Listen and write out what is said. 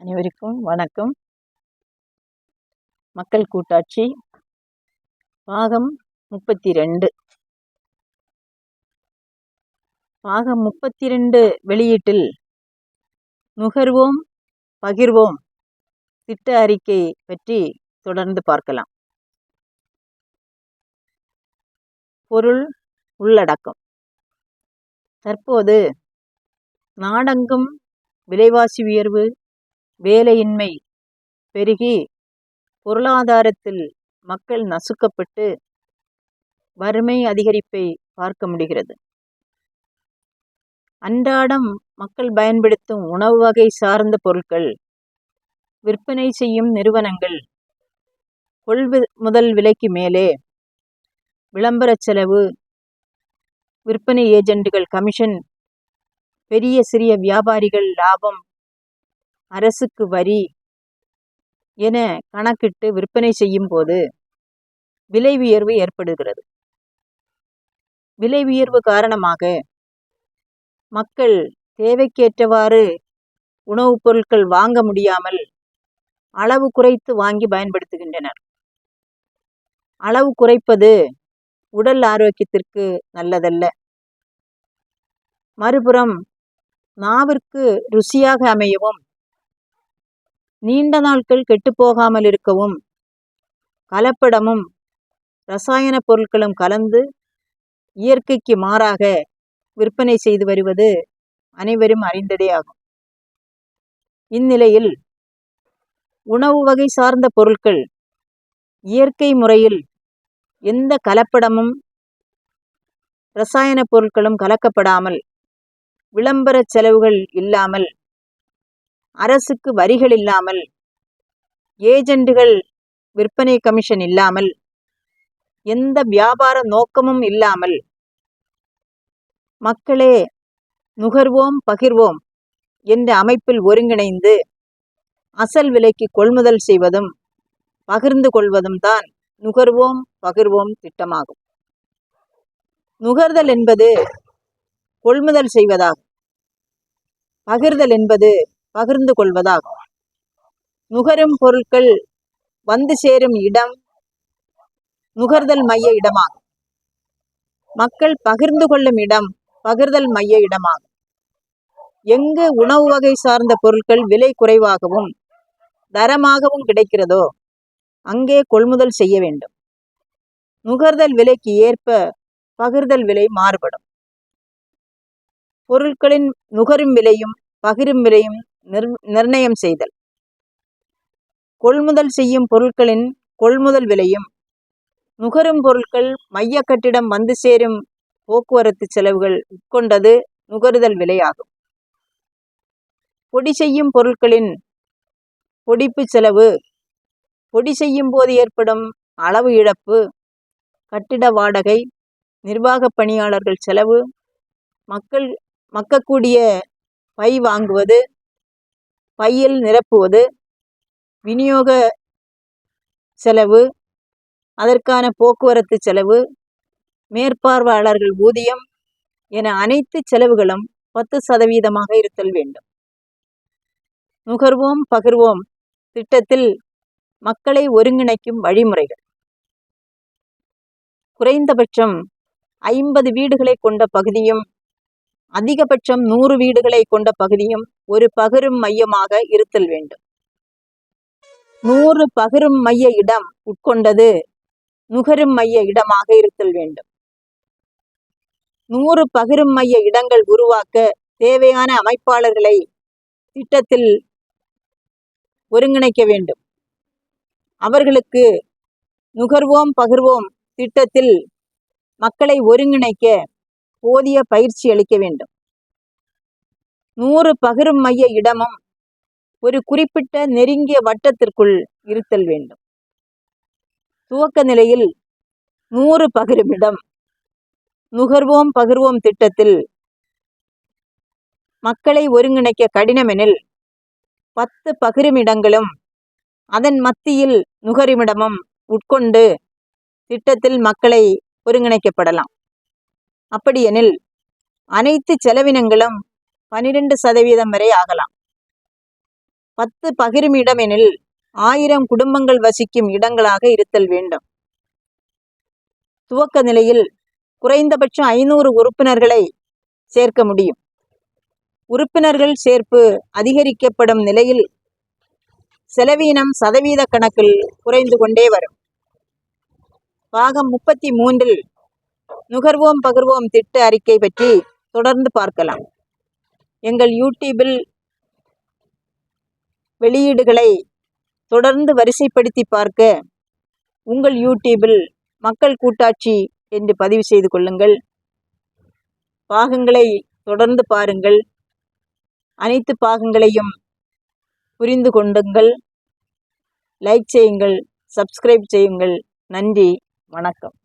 அனைவருக்கும் வணக்கம். மக்கள் கூட்டாட்சி பாகம் முப்பத்தி ரெண்டு பாகம் முப்பத்தி ரெண்டு வெளியீட்டில் நுகர்வோம் பகிர்வோம் திட்ட அறிக்கை பற்றி தொடர்ந்து பார்க்கலாம். பொருள் உள்ளடக்கம். தற்போது நாடெங்கும் விலைவாசி உயர்வு வேலையின்மை பெருகி பொருளாதாரத்தில் மக்கள் நசுக்கப்பட்டு வறுமை அதிகரிப்பை பார்க்க முடிகிறது. அன்றாடம் மக்கள் பயன்படுத்தும் உணவு வகை சார்ந்த பொருட்கள் விற்பனை செய்யும் நிறுவனங்கள் கொள்வி முதல் விலைக்கு மேலே விளம்பர செலவு விற்பனை ஏஜென்ட்டுகள் கமிஷன் பெரிய சிறிய வியாபாரிகள் லாபம் அரசுக்கு வரி என கணக்கிட்டு விற்பனை செய்யும் போது விலை உயர்வு ஏற்படுகிறது. விலை உயர்வு காரணமாக மக்கள் தேவைக்கேற்றவாறு உணவுப் பொருட்கள் வாங்க முடியாமல் அளவு குறைத்து வாங்கி பயன்படுத்துகின்றனர். அளவு குறைப்பது உடல் ஆரோக்கியத்திற்கு நல்லதல்ல. மறுபுறம் நாவிற்கு ருசியாக அமையவும் நீண்ட நாட்கள் கெட்டுப்போகாமல் இருக்கவும் கலப்படமும் ரசாயன பொருட்களும் கலந்து இயற்கைக்கு மாறாக விற்பனை செய்து வருவது அனைவரும் அறிந்ததே ஆகும். இந்நிலையில் உணவு வகை சார்ந்த பொருட்கள் இயற்கை முறையில் எந்த கலப்படமும் ரசாயன பொருட்களும் கலக்கப்படாமல் விளம்பர செலவுகள் இல்லாமல் அரசுக்கு வரிகள் இல்லாமல் ஏஜெண்டுகள் விற்பனை கமிஷன் இல்லாமல் எந்த வியாபார நோக்கமும் இல்லாமல் மக்களே நுகர்வோம் பகிர்வோம் என்ற அமைப்பில் ஒருங்கிணைந்து அசல் விலைக்கு கொள்முதல் செய்வதும் பகிர்ந்து கொள்வதும் தான் நுகர்வோம் பகிர்வோம் திட்டமாகும். நுகர்தல் என்பது கொள்முதல் செய்வதாகும். பகிர்தல் என்பது பகிர்ந்து கொள்வதாகும். நுகரும் பொருட்கள் வந்து சேரும் இடம் நுகர்தல் மைய இடமாகும். மக்கள் பகிர்ந்து கொள்ளும் இடம் பகிர்தல் மைய இடமாகும். எங்கு உணவு வகை சார்ந்த பொருட்கள் விலை குறைவாகவும் தரமாகவும் கிடைக்கிறதோ அங்கே கொள்முதல் செய்ய வேண்டும். நுகர்தல் விலைக்கு ஏற்ப பகிர்தல் விலை மாறுபடும். பொருட்களின் நுகரும் விலையும் பகிரும் விலையும் நிர் நிர்ணயம் செய்தல். கொள்முதல் செய்யும் பொருட்களின் கொள்முதல் விலையும் நுகரும் பொருட்கள் மைய கட்டிடம் வந்து சேரும் போக்குவரத்து செலவுகள் உட்கொண்டது நுகருதல் விலையாகும். பொடி செய்யும் பொருட்களின் பொடிப்பு செலவு பொடி செய்யும் போது ஏற்படும் அளவு இழப்பு கட்டிட வாடகை நிர்வாக பணியாளர்கள் செலவு மக்கள் மக்கக்கூடிய பை வாங்குவது பையில் நிரப்புவது விநியோக செலவு அதற்கான போக்குவரத்து செலவு மேற்பார்வையாளர்கள் ஊதியம் என அனைத்து செலவுகளும் பத்து சதவீதமாக இருத்தல் வேண்டும். நுகர்வோம் பகிர்வோம் திட்டத்தில் மக்களை ஒருங்கிணைக்கும் வழிமுறைகள். குறைந்தபட்சம் ஐம்பது வீடுகளை கொண்ட பகுதியும் அதிகபட்சம் நூறு வீடுகளை கொண்ட பகுதியும் ஒரு பகிரும் மையமாக இருத்தல் வேண்டும். நூறு பகிரும் மைய இடம் உட்கொண்டது நுகரும் மைய இடமாக இருத்தல் வேண்டும். நூறு பகிரும் மைய இடங்கள் உருவாக்க தேவையான அமைப்பாளர்களை திட்டத்தில் ஒருங்கிணைக்க வேண்டும். அவர்களுக்கு நுகர்வோம் பகிர்வோம் திட்டத்தில் மக்களை ஒருங்கிணைக்க போதிய பயிற்சி அளிக்க வேண்டும். நூறு பகிரும் மைய இடமும் ஒரு குறிப்பிட்ட நெருங்கிய வட்டத்திற்குள் இருத்தல் வேண்டும். துவக்க நிலையில் நூறு பகிரும் இடம் நுகர்வோம் பகிர்வோம் திட்டத்தில் மக்களை ஒருங்கிணைக்க கடினமெனில் பத்து பகிருமிடங்களும் அதன் மத்தியில் நுகருமிடமும் உட்கொண்டு திட்டத்தில் மக்களை ஒருங்கிணைக்கப்படலாம். அப்படியெனில் அனைத்து செலவினங்களும் பனிரெண்டு சதவீதம் வரை ஆகலாம். பத்து பகிரும் இடம் எனில் ஆயிரம் குடும்பங்கள் வசிக்கும் இடங்களாக இருத்தல் வேண்டும். துவக்க நிலையில் குறைந்தபட்சம் ஐநூறு உறுப்பினர்களை சேர்க்க முடியும். உறுப்பினர்கள் சேர்ப்பு அதிகரிக்கப்படும் நிலையில் செலவீனம் சதவீத கணக்கில் குறைந்து கொண்டே வரும். பாகம் முப்பத்தி மூன்றில் நுகர்வோம் பகிர்வோம் திட்ட அறிக்கை பற்றி தொடர்ந்து பார்க்கலாம். எங்கள் யூடியூபில் வெளியீடுகளை தொடர்ந்து வரிசைப்படுத்தி பார்க்க உங்கள் யூடியூபில் மக்கள் கூட்டாட்சி என்று பதிவு செய்து கொள்ளுங்கள். பாகங்களை தொடர்ந்து பாருங்கள். அனைத்து பாகங்களையும் புரிந்து கொண்டுங்கள். லைக் செய்யுங்கள் சப்ஸ்கிரைப் செய்யுங்கள். நன்றி வணக்கம்.